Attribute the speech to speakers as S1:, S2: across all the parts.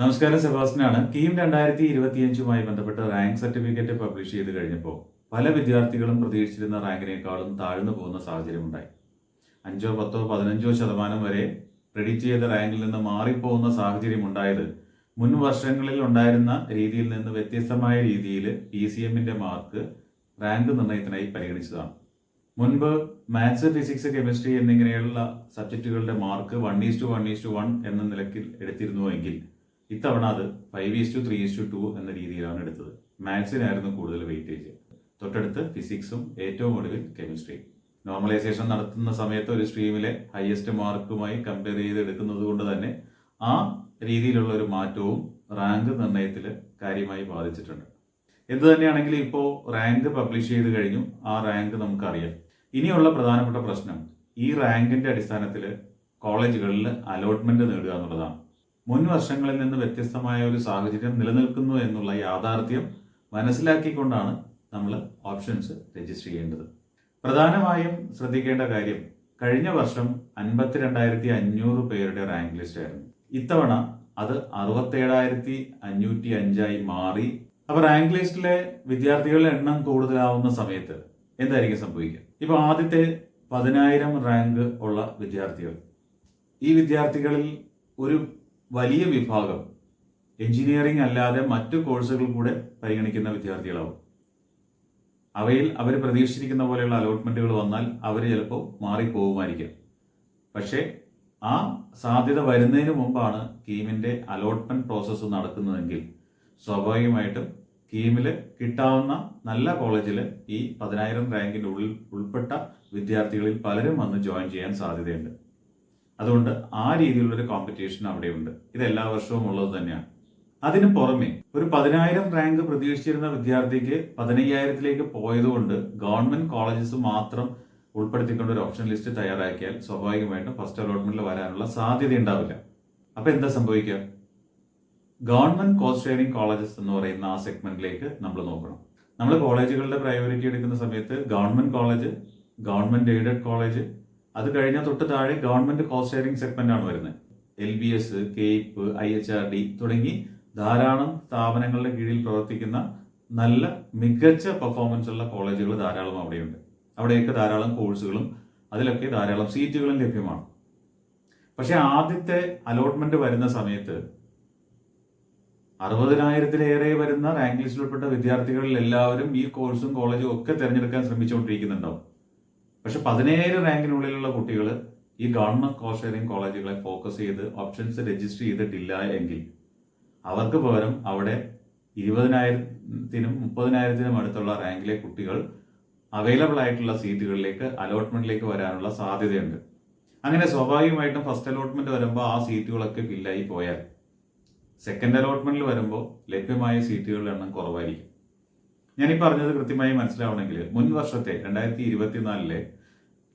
S1: നമസ്കാരം സെബാസ്റ്റിനാണ് കീം രണ്ടായിരത്തി ഇരുപത്തിയഞ്ചുമായി ബന്ധപ്പെട്ട് റാങ്ക് സർട്ടിഫിക്കറ്റ് പബ്ലിഷ് ചെയ്ത് കഴിഞ്ഞപ്പോൾ പല വിദ്യാർത്ഥികളും പ്രതീക്ഷിച്ചിരുന്ന റാങ്കിനേക്കാളും താഴ്ന്നു പോകുന്ന സാഹചര്യം ഉണ്ടായി അഞ്ചോ പത്തോ പതിനഞ്ചോ ശതമാനം വരെ പ്രെഡിക്റ്റ് ചെയ്ത റാങ്കിൽ നിന്ന് മാറിപ്പോകുന്ന സാഹചര്യം ഉണ്ടായത് മുൻ വർഷങ്ങളിൽ ഉണ്ടായിരുന്ന രീതിയിൽ നിന്ന് വ്യത്യസ്തമായ രീതിയിൽ പി സി എമ്മിന്റെ മാർക്ക് റാങ്ക് നിർണയത്തിനായി പരിഗണിച്ചതാണ്. മുൻപ് മാത്സ് ഫിസിക്സ് കെമിസ്ട്രി എന്നിങ്ങനെയുള്ള സബ്ജക്റ്റുകളുടെ mark one is to one is to one എന്ന നിലയ്ക്ക് എടുത്തിരുന്നുവെങ്കിൽ ഇത്തവണ അത് five is to three is to എന്ന രീതിയിലാണ് എടുത്തത്. മാത്സിനായിരുന്നു കൂടുതൽ വെയിറ്റേജ് തൊട്ടടുത്ത് ഫിസിക്സും ഏറ്റവും ഒടുവിൽ കെമിസ്ട്രി നോർമലൈസേഷൻ നടത്തുന്ന സമയത്ത് ഒരു സ്ട്രീമിലെ ഹയസ്റ്റ് മാർക്കുമായി കമ്പയർ ചെയ്ത് എടുക്കുന്നത് കൊണ്ട് തന്നെ ആ രീതിയിലുള്ള ഒരു മാറ്റവും റാങ്ക് നിർണയത്തിൽ കാര്യമായി ബാധിച്ചിട്ടുണ്ട്. എന്ത് തന്നെയാണെങ്കിൽ ഇപ്പോൾ റാങ്ക് പബ്ലിഷ് ചെയ്ത് കഴിഞ്ഞു. ആ റാങ്ക് നമുക്കറിയാം. ഇനിയുള്ള പ്രധാനപ്പെട്ട പ്രശ്നം ഈ റാങ്കിന്റെ അടിസ്ഥാനത്തിൽ കോളേജുകളിൽ അലോട്ട്മെന്റ് നേടുക എന്നുള്ളതാണ്. മുൻ വർഷങ്ങളിൽ നിന്ന് വ്യത്യസ്തമായ ഒരു സാഹചര്യം നിലനിൽക്കുന്നു എന്നുള്ള യാഥാർത്ഥ്യം മനസ്സിലാക്കിക്കൊണ്ടാണ് നമ്മൾ ഓപ്ഷൻസ് രജിസ്റ്റർ ചെയ്യേണ്ടത്. പ്രധാനമായും ശ്രദ്ധിക്കേണ്ട കാര്യം കഴിഞ്ഞ വർഷം അൻപത്തിരണ്ടായിരത്തി അഞ്ഞൂറ് പേരുടെ റാങ്ക് ലിസ്റ്റ് ആയിരുന്നു ഇത്തവണ അത് അറുപത്തേഴായിരത്തി അഞ്ഞൂറ്റി അഞ്ചായി മാറി. അപ്പൊ റാങ്ക് ലിസ്റ്റിലെ വിദ്യാർത്ഥികളുടെ എണ്ണം കൂടുതലാവുന്ന സമയത്ത് എന്തായിരിക്കും സംഭവിക്കുക? ഇപ്പൊ ആദ്യത്തെ പതിനായിരം റാങ്ക് ഉള്ള വിദ്യാർത്ഥികൾ. ഈ വിദ്യാർത്ഥികളിൽ ഒരു വലിയ വിഭാഗം എഞ്ചിനീയറിംഗ് അല്ലാതെ മറ്റു കോഴ്സുകൾ കൂടെ പരിഗണിക്കുന്ന വിദ്യാർത്ഥികളാവും. അവയിൽ അവർ പ്രതീക്ഷിച്ചിരിക്കുന്ന പോലെയുള്ള അലോട്ട്മെന്റുകൾ വന്നാൽ അവർ ചിലപ്പോൾ മാറിപ്പോകുമായിരിക്കാം പക്ഷേ ആ സാധ്യത വരുന്നതിന് മുമ്പാണ് കീമിന്റെ അലോട്ട്മെന്റ് പ്രോസസ്സ് നടക്കുന്നതെങ്കിൽ സ്വാഭാവികമായിട്ടും കീമിൽ കിട്ടാവുന്ന നല്ല കോളേജിൽ ഈ പതിനായിരം റാങ്കിന്റെ ഉള്ളിൽ ഉൾപ്പെട്ട വിദ്യാർത്ഥികളിൽ പലരും വന്ന് ജോയിൻ ചെയ്യാൻ സാധ്യതയുണ്ട്. അതുകൊണ്ട് ആ രീതിയിലുള്ളൊരു കോമ്പറ്റീഷൻ അവിടെയുണ്ട്. ഇത് എല്ലാ വർഷവും ഉള്ളത് തന്നെയാണ്. അതിനു പുറമെ ഒരു പതിനായിരം റാങ്ക് പ്രതീക്ഷിച്ചിരുന്ന വിദ്യാർത്ഥിക്ക് പതിനയ്യായിരത്തിലേക്ക് പോയതുകൊണ്ട് ഗവൺമെന്റ് കോളേജസ് മാത്രം ഉൾപ്പെടുത്തിക്കൊണ്ട് ഒരു ഓപ്ഷൻ ലിസ്റ്റ് തയ്യാറാക്കിയാൽ സ്വാഭാവികമായിട്ടും ഫസ്റ്റ് അലോട്ട്മെന്റിൽ വരാനുള്ള സാധ്യത ഉണ്ടാവില്ല. അപ്പൊ എന്താ സംഭവിക്കുക? ഗവൺമെന്റ് കോസ്റ്റ് ഷെയറിംഗ് കോളേജസ് എന്ന് പറയുന്ന ആ സെഗ്മെന്റിലേക്ക് നമ്മൾ നോക്കണം. നമ്മൾ കോളേജുകളുടെ പ്രയോറിറ്റി എടുക്കുന്ന സമയത്ത് government college government aided college അത് കഴിഞ്ഞാൽ തൊട്ട് താഴെ ഗവൺമെന്റ് കോസ്റ്റ് ഷെയറിംഗ് സെഗ്മെന്റ് ആണ് വരുന്നത്. L B S CAPE I H R D തുടങ്ങി ധാരാളം സ്ഥാപനങ്ങളുടെ കീഴിൽ പ്രവർത്തിക്കുന്ന നല്ല മികച്ച പെർഫോമൻസ് ഉള്ള കോളേജുകൾ ധാരാളം അവിടെയുണ്ട്. അവിടെയൊക്കെ ധാരാളം കോഴ്സുകളും അതിലൊക്കെ ധാരാളം സീറ്റുകളും ലഭ്യമാണ്. പക്ഷെ ആദ്യത്തെ അലോട്ട്മെന്റ് വരുന്ന സമയത്ത് അറുപതിനായിരത്തിലേറെ വരുന്ന റാങ്ക് ലിസ്റ്റിൽ ഉൾപ്പെട്ട വിദ്യാർത്ഥികളിൽ എല്ലാവരും ഈ കോഴ്സും കോളേജും ഒക്കെ തിരഞ്ഞെടുക്കാൻ ശ്രമിച്ചുകൊണ്ടിരിക്കുന്നുണ്ടാവും. പക്ഷെ പതിനേഴ് റാങ്കിനുള്ളിലുള്ള കുട്ടികൾ ഈ ഗവൺമെന്റ് കോസ്റ്റ് ഷെയറിംഗ് കോളേജുകളെ ഫോക്കസ് ചെയ്ത് ഓപ്ഷൻസ് രജിസ്റ്റർ ചെയ്തിട്ടില്ല എങ്കിൽ അവർക്ക് പകരം അവിടെ ഇരുപതിനായിരത്തിനും മുപ്പതിനായിരത്തിനും അടുത്തുള്ള റാങ്കിലെ കുട്ടികൾ അവൈലബിൾ ആയിട്ടുള്ള സീറ്റുകളിലേക്ക് അലോട്ട്മെന്റിലേക്ക് വരാനുള്ള സാധ്യതയുണ്ട്. അങ്ങനെ സ്വാഭാവികമായിട്ടും ഫസ്റ്റ് അലോട്ട്മെന്റ് വരുമ്പോൾ ആ സീറ്റുകളൊക്കെ ഫില്ലായി പോയാൽ സെക്കൻഡ് അലോട്ട്മെന്റിൽ വരുമ്പോൾ ലഭ്യമായ സീറ്റുകളുടെ എണ്ണം കുറവായിരിക്കും. ഈ പറഞ്ഞത് കൃത്യമായി മനസ്സിലാവണമെങ്കിൽ മുൻ വർഷത്തെ രണ്ടായിരത്തി ഇരുപത്തിനാലിലെ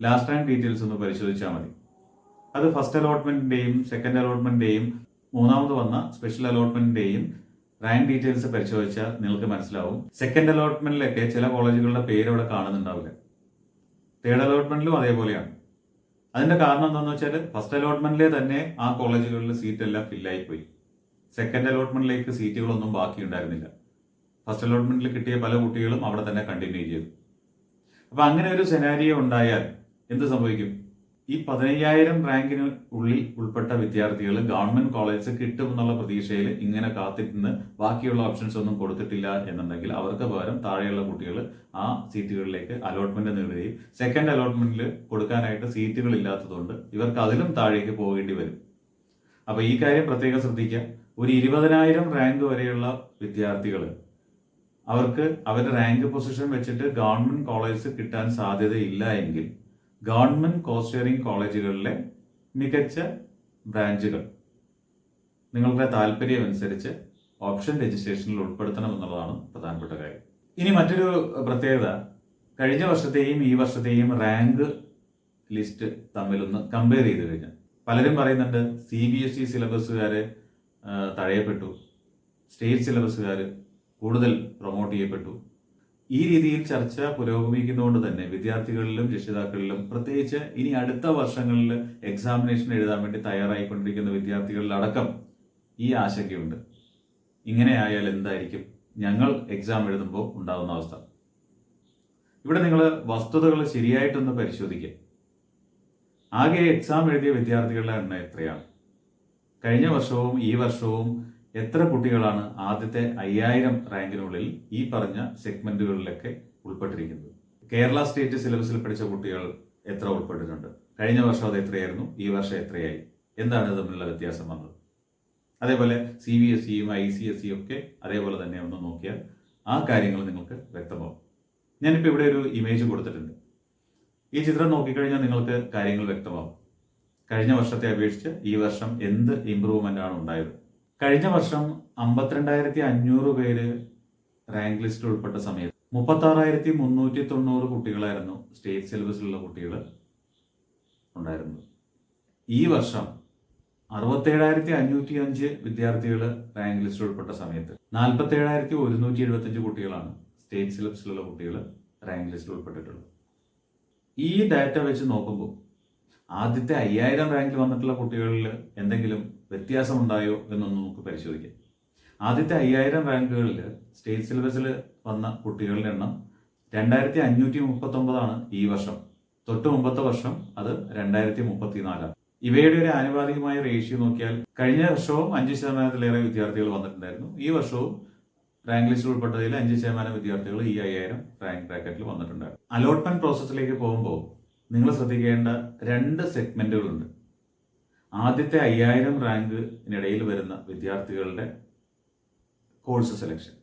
S1: ലാസ്റ്റ് ടൈം ഡീറ്റെയിൽസ് ഒന്ന് പരിശോധിച്ചാൽ മതി. അത് ഫസ്റ്റ് അലോട്ട്മെന്റിന്റെയും സെക്കൻഡ് അലോട്ട്മെന്റിന്റെയും മൂന്നാമത് വന്ന സ്പെഷ്യൽ അലോട്ട്മെന്റിന്റെയും റാങ്ക് ഡീറ്റെയിൽസ് പരിശോധിച്ചാൽ നിങ്ങൾക്ക് മനസ്സിലാവും. സെക്കൻഡ് അലോട്ട്മെന്റിലൊക്കെ ചില കോളേജുകളുടെ പേര് അവിടെ കാണുന്നുണ്ടാവില്ല. തേർഡ് അലോട്ട്മെന്റിലും അതേപോലെയാണ്. അതിന്റെ കാരണം എന്താണെന്ന് വെച്ചാൽ ഫസ്റ്റ് അലോട്ട്മെന്റിലെ തന്നെ ആ കോളേജുകളിൽ സീറ്റ് എല്ലാം ഫില്ലായി പോയി സെക്കൻഡ് അലോട്ട്മെന്റിലേക്ക് സീറ്റുകളൊന്നും ബാക്കിയുണ്ടായിരുന്നില്ല. ഫസ്റ്റ് അലോട്ട്മെന്റിൽ കിട്ടിയ പല കുട്ടികളും അവിടെ തന്നെ കണ്ടിന്യൂ ചെയ്തു അപ്പൊ അങ്ങനെ ഒരു സെനാരിയോ ഉണ്ടായാൽ എന്ത് സംഭവിക്കും? ഈ പതിനയ്യായിരം റാങ്കിന് ഉള്ളിൽ ഉൾപ്പെട്ട വിദ്യാർത്ഥികൾ ഗവൺമെന്റ് കോളേജ് കിട്ടും എന്നുള്ള പ്രതീക്ഷയിൽ ഇങ്ങനെ കാത്തിരുന്ന് ബാക്കിയുള്ള ഓപ്ഷൻസ് ഒന്നും കൊടുത്തിട്ടില്ല എന്നുണ്ടെങ്കിൽ അവർക്ക് പകരം താഴെയുള്ള കുട്ടികൾ ആ സീറ്റുകളിലേക്ക് അലോട്ട്മെന്റ് നേടുകയും സെക്കൻഡ് അലോട്ട്മെന്റിൽ കൊടുക്കാനായിട്ട് സീറ്റുകൾ ഇല്ലാത്തതുകൊണ്ട് ഇവർക്ക് അതിലും താഴേക്ക് പോകേണ്ടി വരും. അപ്പൊ ഈ കാര്യം പ്രത്യേകം ശ്രദ്ധിക്കുക. ഒരു ഇരുപതിനായിരം റാങ്ക് വരെയുള്ള വിദ്യാർത്ഥികൾ അവർക്ക് അവരുടെ റാങ്ക് പൊസിഷൻ വെച്ചിട്ട് ഗവൺമെന്റ് കോളേജസ് കിട്ടാൻ സാധ്യതയില്ല എങ്കിൽ ഗവൺമെന്റ് കോസ്റ്റ് ഷെയറിംഗ് കോളേജുകളിലെ മികച്ച ബ്രാഞ്ചുകൾ നിങ്ങളുടെ താല്പര്യമനുസരിച്ച് ഓപ്ഷൻ രജിസ്ട്രേഷനിൽ ഉൾപ്പെടുത്തണം എന്നുള്ളതാണ് പ്രധാനപ്പെട്ട കാര്യം. ഇനി മറ്റൊരു പ്രത്യേകത. കഴിഞ്ഞ വർഷത്തെയും ഈ വർഷത്തെയും റാങ്ക് ലിസ്റ്റ് തമ്മിലൊന്ന് കമ്പയർ ചെയ്ത് കഴിഞ്ഞാൽ. പലരും പറയുന്നുണ്ട് സി ബി എസ് ഇ സിലബസുകാർ തഴയപ്പെട്ടു. സ്റ്റേറ്റ് സിലബസുകാർ കൂടുതൽ പ്രൊമോട്ട് ചെയ്യപ്പെട്ടു. ഈ രീതിയിൽ ചർച്ച പുരോഗമിക്കുന്നതുകൊണ്ട് തന്നെ വിദ്യാർത്ഥികളിലും രക്ഷിതാക്കളിലും പ്രത്യേകിച്ച് ഇനി അടുത്ത വർഷങ്ങളിൽ എക്സാമിനേഷൻ എഴുതാൻ വേണ്ടി തയ്യാറായിക്കൊണ്ടിരിക്കുന്ന വിദ്യാർത്ഥികളിലടക്കം ഈ ആശങ്കയുണ്ട്. ഇങ്ങനെ ആയാൽ എന്തായിരിക്കും? ഞങ്ങൾ എക്സാം എഴുതുമ്പോൾ ഉണ്ടാകുന്ന അവസ്ഥ. ഇവിടെ നിങ്ങൾ വസ്തുതകൾ ശരിയായിട്ടൊന്ന് പരിശോധിക്കുക. ആകെ എക്സാം എഴുതിയ വിദ്യാർത്ഥികളുടെ എണ്ണം എത്രയാണ്? കഴിഞ്ഞ വർഷവും ഈ വർഷവും എത്ര കുട്ടികളാണ് ആദ്യത്തെ അയ്യായിരം റാങ്കിനുള്ളിൽ ഈ പറഞ്ഞ സെഗ്മെന്റുകളിലൊക്കെ ഉൾപ്പെട്ടിരിക്കുന്നത്? കേരള സ്റ്റേറ്റ് സിലബസിൽ പഠിച്ച കുട്ടികൾ എത്ര ഉൾപ്പെട്ടിട്ടുണ്ട്? കഴിഞ്ഞ വർഷം അത് എത്രയായിരുന്നു? ഈ വർഷം എത്രയായി? എന്താണ് തമ്മിലുള്ള വ്യത്യാസം വന്നത്? അതേപോലെ സി ബി എസ് സിയും ഐ സി എസ് സിയും ഒക്കെ അതേപോലെ തന്നെ ഒന്ന് നോക്കിയാൽ ആ കാര്യങ്ങൾ നിങ്ങൾക്ക് വ്യക്തമാവും. ഞാനിപ്പോൾ ഇവിടെ ഒരു ഇമേജ് കൊടുത്തിട്ടുണ്ട്. ഈ ചിത്രം നോക്കിക്കഴിഞ്ഞാൽ നിങ്ങൾക്ക് കാര്യങ്ങൾ വ്യക്തമാവും. കഴിഞ്ഞ വർഷത്തെ അപേക്ഷിച്ച് ഈ വർഷം എന്ത് ഇമ്പ്രൂവ്മെന്റ് ആണ് ഉണ്ടായത്? കഴിഞ്ഞ വർഷം അമ്പത്തിരണ്ടായിരത്തി അഞ്ഞൂറ് പേര് റാങ്ക് ലിസ്റ്റിൽ ഉൾപ്പെട്ട സമയത്ത് മുപ്പത്തി ആറായിരത്തി മുന്നൂറ്റി തൊണ്ണൂറ് കുട്ടികളായിരുന്നു സ്റ്റേറ്റ് സിലബസിലുള്ള കുട്ടികൾ ഉണ്ടായിരുന്നത്. ഈ വർഷം അറുപത്തേഴായിരത്തി അഞ്ഞൂറ്റി അഞ്ച് വിദ്യാർത്ഥികൾ റാങ്ക് ലിസ്റ്റിൽ ഉൾപ്പെട്ട സമയത്ത് നാൽപ്പത്തേഴായിരത്തി ഒരുന്നൂറ്റി എഴുപത്തഞ്ച് കുട്ടികളാണ് സ്റ്റേറ്റ് സിലബസിലുള്ള കുട്ടികൾ റാങ്ക് ലിസ്റ്റിൽ ഉൾപ്പെട്ടിട്ടുള്ളത്. ഈ ഡാറ്റ വെച്ച് നോക്കുമ്പോൾ ആദ്യത്തെ അയ്യായിരം റാങ്കിൽ വന്നിട്ടുള്ള കുട്ടികളിൽ എന്തെങ്കിലും വ്യത്യാസമുണ്ടായോ എന്നൊന്ന് നമുക്ക് പരിശോധിക്കാം. ആദ്യത്തെ അയ്യായിരം റാങ്കുകളിൽ സ്റ്റേറ്റ് സിലബസിൽ വന്ന കുട്ടികളുടെ എണ്ണം രണ്ടായിരത്തി അഞ്ഞൂറ്റി മുപ്പത്തൊമ്പതാണ് ഈ വർഷം. തൊട്ട് മുമ്പത്തെ വർഷം അത് രണ്ടായിരത്തി മുപ്പത്തിനാലാണ് ഇവയുടെ ഒരു ആനുപാതികമായ റേഷ്യോ നോക്കിയാൽ കഴിഞ്ഞ വർഷവും അഞ്ച് ശതമാനത്തിലേറെ വിദ്യാർത്ഥികൾ വന്നിട്ടുണ്ടായിരുന്നു. ഈ വർഷവും റാങ്ക് ലിസ്റ്റിൽ ഉൾപ്പെട്ടതിൽ അഞ്ച് ശതമാനം വിദ്യാർത്ഥികൾ ഈ അയ്യായിരം റാങ്ക് ബ്രാക്കറ്റിൽ വന്നിട്ടുണ്ടായിരുന്നു. അലോട്ട്മെന്റ് പ്രോസസ്സിലേക്ക് പോകുമ്പോൾ നിങ്ങൾ ശ്രദ്ധിക്കേണ്ട രണ്ട് സെഗ്മെന്റുകളുണ്ട്. ആദ്യത്തെ അയ്യായിരം റാങ്കിനിടയിൽ വരുന്ന വിദ്യാർത്ഥികളുടെ കോഴ്സ് സെലക്ഷൻ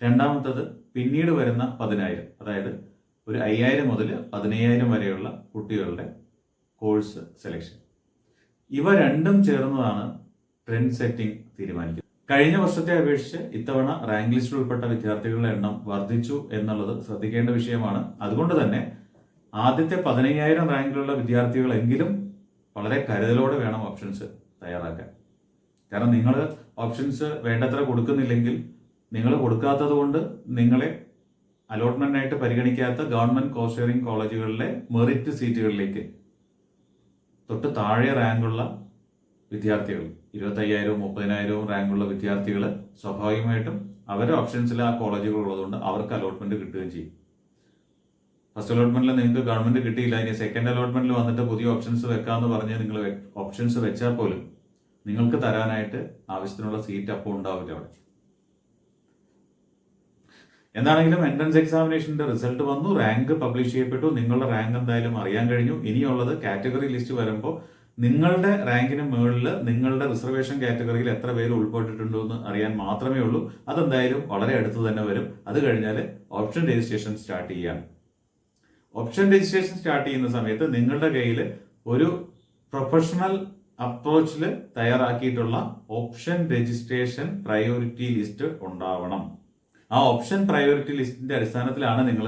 S1: രണ്ടാമത്തത് പിന്നീട് വരുന്ന പതിനായിരം അതായത് ഒരു അയ്യായിരം മുതൽ പതിനയ്യായിരം വരെയുള്ള കുട്ടികളുടെ കോഴ്സ് സെലക്ഷൻ ഇവ രണ്ടും ചേർന്നതാണ് ട്രെൻഡ് സെറ്റിംഗ് തീരുമാനിക്കുന്നത്. കഴിഞ്ഞ വർഷത്തെ അപേക്ഷിച്ച് ഇത്തവണ റാങ്ക് ലിസ്റ്റിൽ ഉൾപ്പെട്ട വിദ്യാർത്ഥികളുടെ എണ്ണം വർദ്ധിച്ചു എന്നുള്ളത് ശ്രദ്ധിക്കേണ്ട വിഷയമാണ്. അതുകൊണ്ട് തന്നെ ആദ്യത്തെ പതിനയ്യായിരം റാങ്കിലുള്ള വിദ്യാർത്ഥികളെങ്കിലും വളരെ കരുതലോടെ വേണം ഓപ്ഷൻസ് തയ്യാറാക്കാൻ. കാരണം നിങ്ങൾ ഓപ്ഷൻസ് വേണ്ടത്ര കൊടുക്കുന്നില്ലെങ്കിൽ നിങ്ങൾ കൊടുക്കാത്തത് കൊണ്ട് നിങ്ങളെ അലോട്ട്മെന്റ് ആയിട്ട് പരിഗണിക്കാത്ത ഗവൺമെന്റ് ഷെയറിംഗ് കോളേജുകളിലെ മെറിറ്റ് സീറ്റുകളിലേക്ക് തൊട്ട് താഴെ റാങ്കുള്ള വിദ്യാർത്ഥികൾ ഇരുപത്തയ്യായിരവും മുപ്പതിനായിരവും റാങ്കുള്ള വിദ്യാർത്ഥികൾ സ്വാഭാവികമായിട്ടും അവരുടെ ഓപ്ഷൻസിൽ ആ കോളേജുകൾ ഉള്ളതുകൊണ്ട് അവർക്ക് അലോട്ട്മെന്റ് കിട്ടുകയും ചെയ്യും. ഫസ്റ്റ് അലോട്ട്മെന്റിൽ നിങ്ങൾക്ക് ഗവൺമെന്റ് കിട്ടിയില്ല. ഇനി സെക്കൻഡ് അലോട്ട്മെന്റിൽ വന്നിട്ട് പുതിയ ഓപ്ഷൻസ് വെക്കാന്ന് പറഞ്ഞ് നിങ്ങൾ ഓപ്ഷൻസ് വെച്ചാൽ പോലും നിങ്ങൾക്ക് തരാനായിട്ട് ആവശ്യത്തിനുള്ള സീറ്റ് അപ്പോൾ ഉണ്ടാവില്ല അവിടെ. എന്താണെങ്കിലും എൻട്രൻസ് എക്സാമിനേഷന്റെ റിസൾട്ട് വന്നു റാങ്ക് പബ്ലിഷ് ചെയ്യപ്പെട്ടു. നിങ്ങളുടെ റാങ്ക് എന്തായാലും അറിയാൻ കഴിഞ്ഞു. ഇനിയുള്ളത് കാറ്റഗറി ലിസ്റ്റ് വരുമ്പോൾ നിങ്ങളുടെ റാങ്കിന് മുകളിൽ നിങ്ങളുടെ റിസർവേഷൻ കാറ്റഗറിയിൽ എത്ര പേര് ഉൾപ്പെട്ടിട്ടുണ്ടോ എന്ന് അറിയാൻ മാത്രമേ ഉള്ളൂ. അതെന്തായാലും വളരെ അടുത്ത് തന്നെ വരും. അത് കഴിഞ്ഞാൽ ഓപ്ഷൻ രജിസ്ട്രേഷൻ സ്റ്റാർട്ട് ചെയ്യാം ഓപ്ഷൻ രജിസ്ട്രേഷൻ സ്റ്റാർട്ട് ചെയ്യുന്ന സമയത്ത് നിങ്ങളുടെ കയ്യിൽ ഒരു പ്രൊഫഷണൽ അപ്രോച്ചിൽ തയ്യാറാക്കിയിട്ടുള്ള ഓപ്ഷൻ രജിസ്ട്രേഷൻ പ്രയോറിറ്റി ലിസ്റ്റ് ഉണ്ടാവണം. ആ ഓപ്ഷൻ പ്രയോറിറ്റി ലിസ്റ്റിന്റെ അടിസ്ഥാനത്തിലാണ് നിങ്ങൾ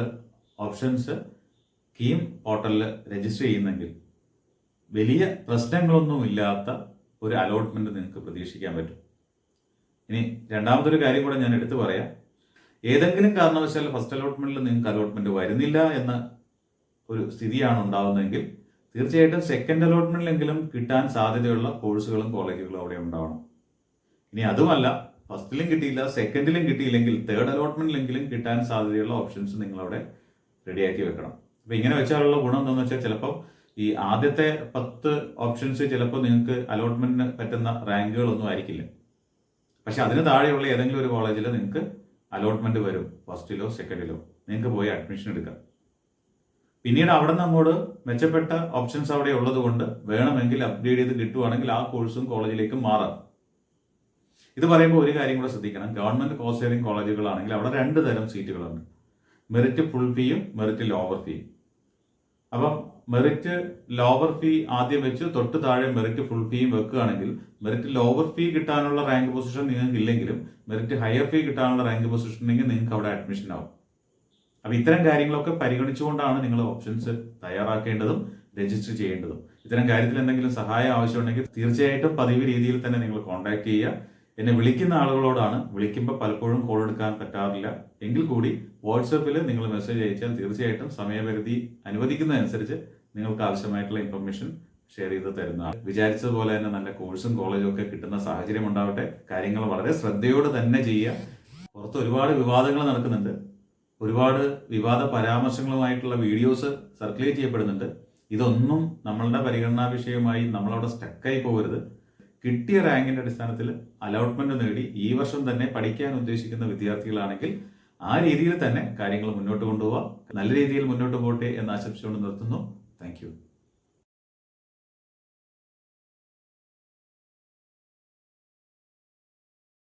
S1: ഓപ്ഷൻസ് കീം പോർട്ടലിൽ രജിസ്റ്റർ ചെയ്യുന്നെങ്കിൽ. വലിയ പ്രശ്നങ്ങളൊന്നും ഇല്ലാത്ത ഒരു അലോട്ട്മെന്റ് നിങ്ങൾക്ക് പ്രതീക്ഷിക്കാൻ പറ്റും. ഇനി രണ്ടാമതൊരു കാര്യം കൂടെ ഞാൻ എടുത്തു പറയാം. ഏതെങ്കിലും കാരണവശാൽ ഫസ്റ്റ് അലോട്ട്മെന്റിൽ നിങ്ങൾക്ക് അലോട്ട്മെന്റ് വരുന്നില്ല എന്ന ഒരു സ്ഥിതിയാണ് ഉണ്ടാവുന്നതെങ്കിൽ തീർച്ചയായിട്ടും സെക്കൻഡ് അലോട്ട്മെന്റിലെങ്കിലും കിട്ടാൻ സാധ്യതയുള്ള കോഴ്സുകളും കോളേജുകളും അവിടെ ഉണ്ടാവണം. ഇനി അതുമല്ല ഫസ്റ്റിലും കിട്ടിയില്ല സെക്കൻഡിലും കിട്ടിയില്ലെങ്കിൽ തേർഡ് അലോട്ട്മെന്റിലെങ്കിലും കിട്ടാൻ സാധ്യതയുള്ള ഓപ്ഷൻസ് നിങ്ങൾ അവിടെ റെഡിയാക്കി വെക്കണം. അപ്പൊ ഇങ്ങനെ വെച്ചാലുള്ള ഗുണം എന്താണെന്ന് വെച്ചാൽ ചിലപ്പോൾ ഈ ആദ്യത്തെ പത്ത് ഓപ്ഷൻസ് ചിലപ്പോൾ നിങ്ങൾക്ക് അലോട്ട്മെന്റിന് പറ്റുന്ന റാങ്കുകളൊന്നും ആയിരിക്കില്ല. പക്ഷെ അതിന് താഴെയുള്ള ഏതെങ്കിലും ഒരു കോളേജിൽ നിങ്ങൾക്ക് അലോട്ട്മെന്റ് വരും ഫസ്റ്റിലോ സെക്കൻഡിലോ നിങ്ങൾക്ക് പോയി അഡ്മിഷൻ എടുക്കാം. പിന്നീട് അവിടെ നിന്ന് അങ്ങോട്ട് മെച്ചപ്പെട്ട ഓപ്ഷൻസ് അവിടെ ഉള്ളത് കൊണ്ട് വേണമെങ്കിൽ അപ്ഗ്രേഡ് ചെയ്ത് കിട്ടുവാണെങ്കിൽ ആ കോഴ്സും കോളേജിലേക്കും മാറാം. ഇത് പറയുമ്പോൾ ഒരു കാര്യം കൂടെ ശ്രദ്ധിക്കണം. ഗവൺമെന്റ് കോസ്റ്റ് ഷെയറിംഗ് കോളേജുകളാണെങ്കിൽ അവിടെ രണ്ട് തരം സീറ്റുകളുണ്ട് മെറിറ്റ് ഫുൾ ഫീയും മെറിറ്റ് ലോവർ ഫീയും അപ്പം മെറിറ്റ് ലോവർ ഫീ ആദ്യം വെച്ച് തൊട്ട് താഴെ മെറിറ്റ് ഫുൾ ഫീയും വെക്കുകയാണെങ്കിൽ മെറിറ്റ് ലോവർ ഫീ കിട്ടാനുള്ള റാങ്ക് പൊസിഷൻ നിങ്ങൾക്ക് ഇല്ലെങ്കിലും മെറിറ്റ് ഹയർ ഫീ കിട്ടാനുള്ള റാങ്ക് പൊസിഷൻ ഉണ്ടെങ്കിൽ നിങ്ങൾക്ക് അവിടെ അഡ്മിഷൻ ആവും. അപ്പൊ ഇത്തരം കാര്യങ്ങളൊക്കെ പരിഗണിച്ചുകൊണ്ടാണ് നിങ്ങൾ ഓപ്ഷൻസ് തയ്യാറാക്കേണ്ടതും രജിസ്റ്റർ ചെയ്യേണ്ടതും. ഇത്തരം കാര്യത്തിൽ എന്തെങ്കിലും സഹായം ആവശ്യമുണ്ടെങ്കിൽ തീർച്ചയായിട്ടും പതിവ് രീതിയിൽ തന്നെ നിങ്ങൾ കോൺടാക്ട് ചെയ്യുക. എന്നെ വിളിക്കുന്ന ആളുകളോടാണ് വിളിക്കുമ്പോൾ പലപ്പോഴും കോൾ എടുക്കാൻ പറ്റാറില്ല. എങ്കിൽ കൂടി വാട്സപ്പിൽ നിങ്ങൾ മെസ്സേജ് അയച്ചാൽ തീർച്ചയായിട്ടും സമയപരിധി അനുവദിക്കുന്നതനുസരിച്ച് നിങ്ങൾക്ക് ആവശ്യമായിട്ടുള്ള ഇൻഫർമേഷൻ ഷെയർ ചെയ്ത് തരുന്നതാണ്. വിചാരിച്ചതുപോലെ തന്നെ നല്ല കോഴ്സും കോളേജും ഒക്കെ കിട്ടുന്ന സാഹചര്യം ഉണ്ടാവട്ടെ. കാര്യങ്ങൾ വളരെ ശ്രദ്ധയോടെ തന്നെ ചെയ്യുക. പുറത്ത് ഒരുപാട് വിവാദങ്ങൾ നടക്കുന്നുണ്ട്. ഒരുപാട് വിവാദ പരാമർശങ്ങളുമായിട്ടുള്ള വീഡിയോസ് സർക്കുലേറ്റ് ചെയ്യപ്പെടുന്നുണ്ട്. ഇതൊന്നും നമ്മളുടെ പരിഗണനാ വിഷയമായി നമ്മളവിടെ സ്റ്റക്കായി പോകരുത്. കിട്ടിയ റാങ്കിന്റെ അടിസ്ഥാനത്തിൽ അലോട്ട്മെന്റ് നേടി ഈ വർഷം തന്നെ പഠിക്കാൻ ഉദ്ദേശിക്കുന്ന വിദ്യാർത്ഥികളാണെങ്കിൽ ആ രീതിയിൽ തന്നെ കാര്യങ്ങൾ മുന്നോട്ട് കൊണ്ടുപോവാം. നല്ല രീതിയിൽ മുന്നോട്ട് പോകട്ടെ എന്ന് ആശംസിച്ചുകൊണ്ട് നിർത്തുന്നു. താങ്ക്